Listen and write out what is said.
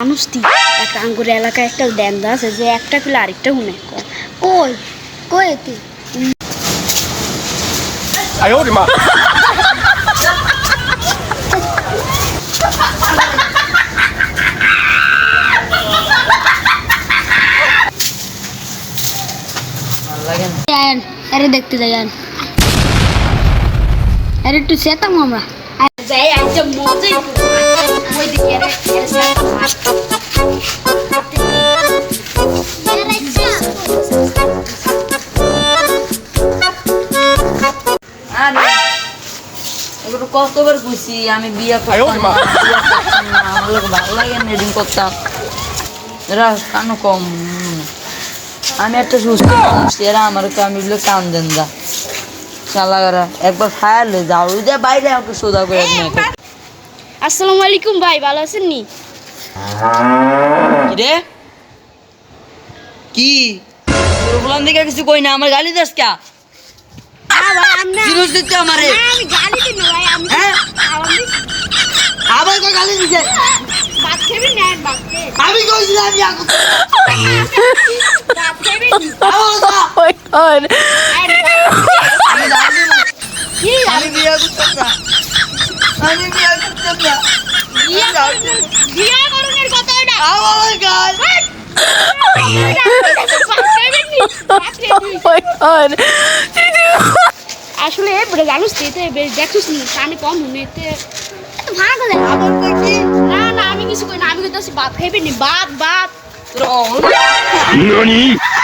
মানুষ দি একটা আঙ্গুর এলাকায় একটা ড্যান্দা আছে যে একটা কিলো আরেকটা হুনে। কই কই এতে আরে দেখতে যাই আরে একটু চেতাম আমরা। কতবার কইছি আমি বিয়ে করতাম না, আমার লোক ভালো লাগে না করতাম এরা কানো কম আমি একটা সুস্থ মানুষ এরা আমার আমি কান দেন দা চালাগারা একবার ফায়ারলে যাও ওই যে বাইরে আমাকে সোজা করে আসসালামু আলাইকুম ভাই ভালো আছেন নি রে কি তোর বললাম দিকে কিছু কই না আমার গালি দাস কা আমারে আমি গালি দিন ভাই আমি হ্যাঁ আবার কে গালি দিছে? ভাত খেবি না ভাত আমি কইছি না আমি আগে ভাত খেবি আবার যা। আমি জানি কি আমি বিয়ে করতাম না আমি বিয়ে করতাম না। বিয়া করুনের কথা এটা আমার গাল ভাত খাইবেন নি? ভাত খাইবি। আসলে বড় জানুস তো বেশ দেখছিস নি কানে কম করে আবার কইছি না না আমি কিছু কই না আমি কইতাছি ভাত খাইবেন নি বাপ বাপ। 何